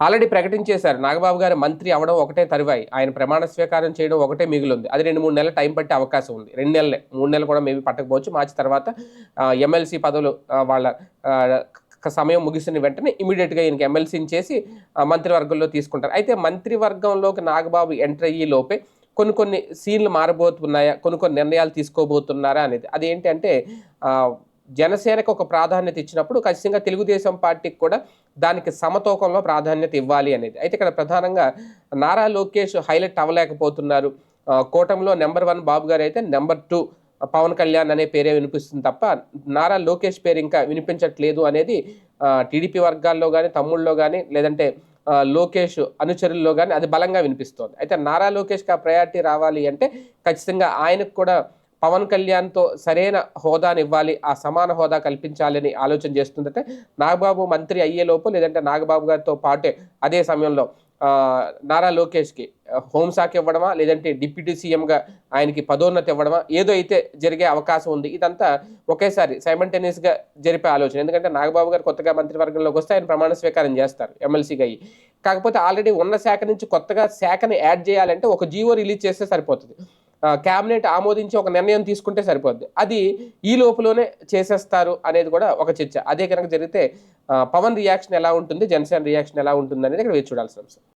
Already ప్రకటించేశారు. Nagababu గారు మంత్రి అవడం ఒకటే తరువాయి. ఆయన ప్రమాణ స్వీకారం చేయడం ఒకటే మిగిలింది. అది రెండు మూడు నెలల టైం పట్టే అవకాశం ఉంది. రెండు నెలలే. మూడు నెలలు కూడా మేబీ పట్టకపోవచ్చు. మార్చి తర్వాత ఎమ్మెల్సీ పదవులు వాళ్ళ సమయం ముగిసిన వెంటనే ఇమీడియట్గా ఈయనకి ఎమ్మెల్సీని చేసి మంత్రివర్గంలో తీసుకుంటారు. అయితే మంత్రివర్గంలోకి నాగబాబు ఎంటర్ అయ్యే లోపే కొన్ని కొన్ని సీన్లు మారబోతున్నాయా? కొన్ని కొన్ని నిర్ణయాలు తీసుకోబోతున్నారా అనేది. అదేంటంటే జనసేనకు ఒక ప్రాధాన్యత ఇచ్చినప్పుడు ఖచ్చితంగా తెలుగుదేశం పార్టీకి కూడా దానికి సమతూకంలో ప్రాధాన్యత ఇవ్వాలి అనేది. అయితే ఇక్కడ ప్రధానంగా నారా లోకేష్ హైలైట్ అవ్వలేకపోతున్నారు. కూటమిలో నెంబర్ వన్ బాబు గారు అయితే నెంబర్ టూ పవన్ కళ్యాణ్ అనే పేరే వినిపిస్తుంది తప్ప నారా లోకేష్ పేరు ఇంకా వినిపించట్లేదు అనేది టీడీపీ వర్గాల్లో కానీ తమ్ముళ్ళలో కానీ లేదంటే లోకేష్ అనుచరుల్లో కానీ అది బలంగా వినిపిస్తోంది. అయితే నారా లోకేష్కి ఆ ప్రయారిటీ రావాలి అంటే ఖచ్చితంగా ఆయనకు కూడా పవన్ కళ్యాణ్తో సరైన హోదాని ఇవ్వాలి ఆ సమాన హోదా కల్పించాలని ఆలోచన చేస్తుందంటే నాగబాబు మంత్రి అయ్యేలోపు లేదంటే నాగబాబు గారితో పాటే అదే సమయంలో నారా లోకేష్కి హోంశాఖ ఇవ్వడమా లేదంటే డిప్యూటీ సీఎంగా ఆయనకి పదోన్నతి ఇవ్వడమా ఏదో అయితే జరిగే అవకాశం ఉంది. ఇదంతా ఒకేసారి సైమంటేనియస్గా జరిపే ఆలోచన. ఎందుకంటే నాగబాబు గారు కొత్తగా మంత్రివర్గంలోకి వస్తే ఆయన ప్రమాణ స్వీకారం చేస్తారు ఎమ్మెల్సీగా అయ్యి. కాకపోతే ఆల్రెడీ ఉన్న శాఖ నుంచి కొత్తగా శాఖని యాడ్ చేయాలంటే ఒక జీవో రిలీజ్ చేస్తే సరిపోతుంది. క్యాబినెట్ ఆమోదించి ఒక నిర్ణయం తీసుకుంటే సరిపోద్ది. అది ఈ లోపులోనే చేసేస్తారు అనేది కూడా ఒక చర్చ. అదే కనుక జరిగితే పవన్ రియాక్షన్ ఎలా ఉంటుంది జనసేన రియాక్షన్ ఎలా ఉంటుంది అనేది ఇక్కడ వేచి చూడాల్సిన అంశం.